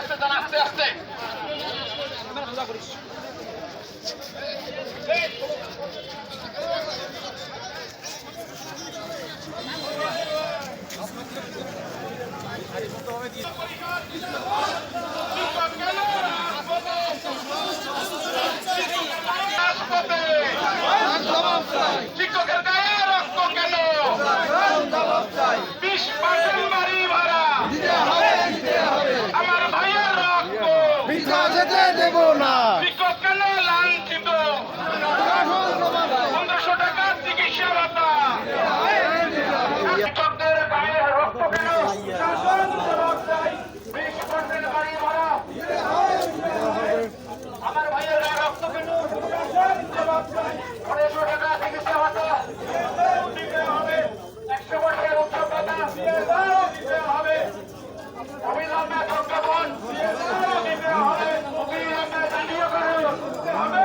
আস্তে যান আস্তে আস্তে শিক্ষকের গায়ে রক্ত কেন বিশ পার্সেন্ট বাড়ি ভাড়া আমার ভাইয়ের রক্ত পিঠা যেতে দেব না শিক্ষক কেন লাঞ্ছিত পনেরোশো টাকা চিকিৎসা ভাতা শিক্ষকদের গায়ে রক্ত কেন বিশ পার্সেন্ট বাড়ি ভাড়া আমার ভাইয়ের গায়ে রক্ত কেন পনেরোশো টাকা চিকিৎসা ভাতা দিতে হবে একশো বছরের উৎসব ভাতা দিতে হবে অবিলম্বে প্রজ্ঞাপন দিতে হবে অবিলম্বে জাতীয়করণ দিতে হবে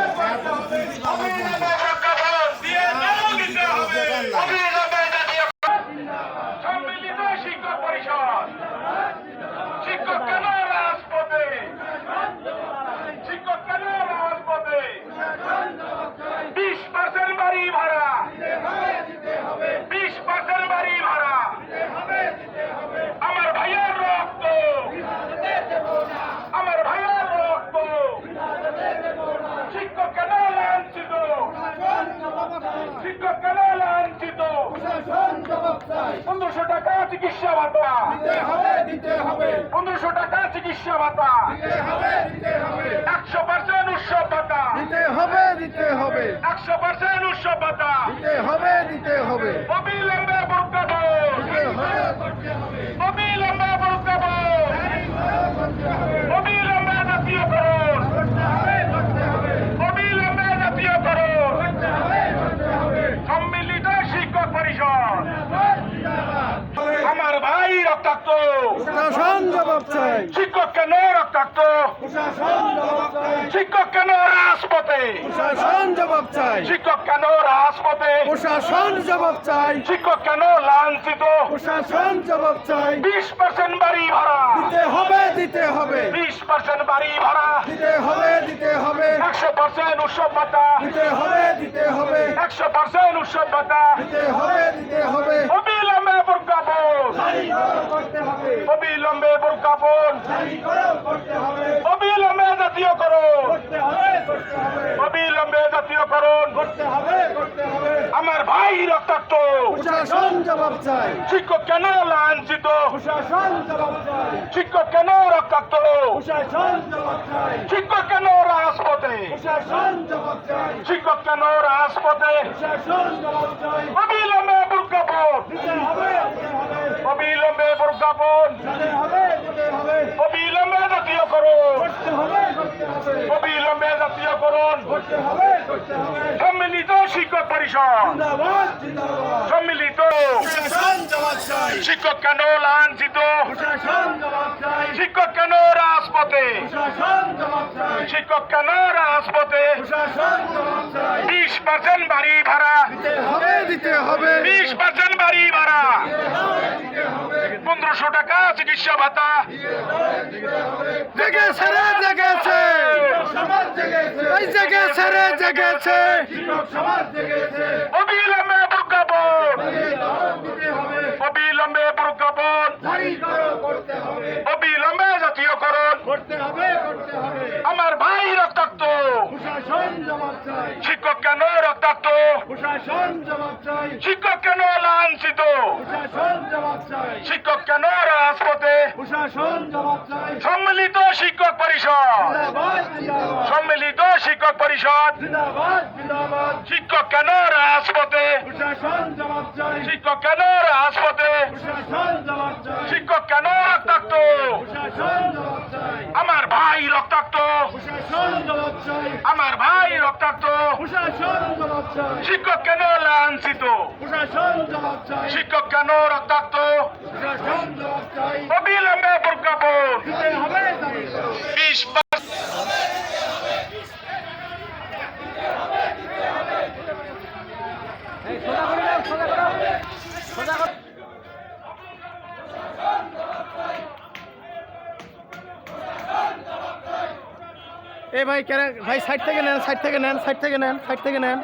অবিলম্বে প্রজ্ঞাপন দিয়ে দাও দিতে হবে অবিলম্বে জাতীয়করণ সম্মিলিত শিক্ষক পরিষদ শিক্ষক কেন রাজপথে শিক্ষক কেন রাজপথে বিশ পার্সেন্ট বাড়ি ভাড়া বিশ পার্সেন্ট বাড়ি ভাড়া আমার ভাইয়ের রক্ত আমার ভাইয়ের রক্ত শিক্ষক কেন লাঞ্ছিত কেন লাঞ্ছিত পনেরোশো টাকা চিকিৎসা ভাতা। পনেরোশো টাকা চিকিৎসা ভাতা। একশো পার্সেন্ট উৎসব ভাতা। দিতে হবে দিতে হবে। একশো পার্সেন্ট উৎসব ভাতা। দিতে হবে দিতে হবে। অবিলম্বে প্রজ্ঞাপন দিতে হবে অবিলম্বে প্রজ্ঞাপন অবিলম্বে জাতীয়করণ অবিলম্বে জাতীয়করণ সম্মিলিত শিক্ষক পরিষদ আমার ভাই রক্তাক্ত। প্রশাসন জবাব চাই। শিক্ষক কেন রক্তাক্ত? প্রশাসন জবাব চাই। শিক্ষক কেন রাজপথে? প্রশাসন জবাব চাই। শিক্ষক কেন রাজপথে? প্রশাসন জবাব চাই। শিক্ষক কেন লাঞ্ছিত? প্রশাসন জবাব চাই। বিশ পার্সেন্ট বাড়ি ভাড়া। দিতে হবে দিতে হবে। বিশ পার্সেন্ট বাড়ি ভাড়া। দিতে হবে দিতে হবে। একশো পার্সেন্ট উৎসব ভাতা। দিতে হবে দিতে হবে। একশো পার্সেন্ট উৎসব ভাতা। দিতে হবে দিতে হবে অবিলম্বে প্রজ্ঞাপন করতে হবে হবে অবিলম্বে জাতীয়করণ। অবিলম্বে জাতীয়করণ। হবে আমার ভাই রক্তাক্ত। শিক্ষক কেন লাঞ্ছিত? শিক্ষক কেন রক্তাক্ত? শিক্ষক কেন রাজপথে? শিক্ষক কেন রাজপথে? অবিলম্বে প্রজ্ঞাপন অবিলম্বে প্রজ্ঞাপন অবিলম্বে করতে হবে করতে হবে। সম্মিলিত শিক্ষক পরিষদ। সম্মিলিত। শিক্ষক কেন লাঞ্ছিত? শিক্ষক কেন রাজপথে? শিক্ষক কেন রাজপথে? বিশ পার্সেন্ট বাড়ি ভাড়া। দিতে হবে। বিশ পার্সেন্ট বাড়ি ভাড়া। পনেরোশো টাকা চিকিৎসা ভাতা। জেগেছে রে জেগেছে। সমাজ জেগেছে রে জেগেছে। অবিলম্বে প্রজ্ঞাপন অবিলম্বে প্রজ্ঞাপন অবিলম্বে জাতীয়করণ। করতে হবে করতে হবে আমার ভাই রক্তাক্ত প্রশাসন জবাব চাই শিক্ষক কেন প্রশাসন জবাব চাই। শিক্ষক কেন লাঞ্ছিত? প্রশাসন জবাব চাই। শিক্ষক কেন রাজপথে? প্রশাসন জবাব চাই। সম্মিলিত শিক্ষক পরিষদ। সম্মিলিত শিক্ষক পরিষদ। শিক্ষক কেন রাজপথে? প্রশাসন জবাব চাই। শিক্ষক কেন রাজপথে? প্রশাসন জবাব চাই। শিক্ষক কেন রক্তাক্ত প্রশাসন জবাব চাই আমার ভাই রক্তাক্ত। আমার ভাই রক্তাক্ত। শিক্ষক কেন লাঞ্ছিত? শিক্ষক কেন রক্তাক্ত? প্রশাসন জবাব চাই অবিলম্বে প্রজ্ঞাপন দিতে হবে জারি করো এই ভাই, কেন ভাই সাইড থেকে নেন সাইড থেকে নেন সাইড থেকে নেন সাইড থেকে নেন।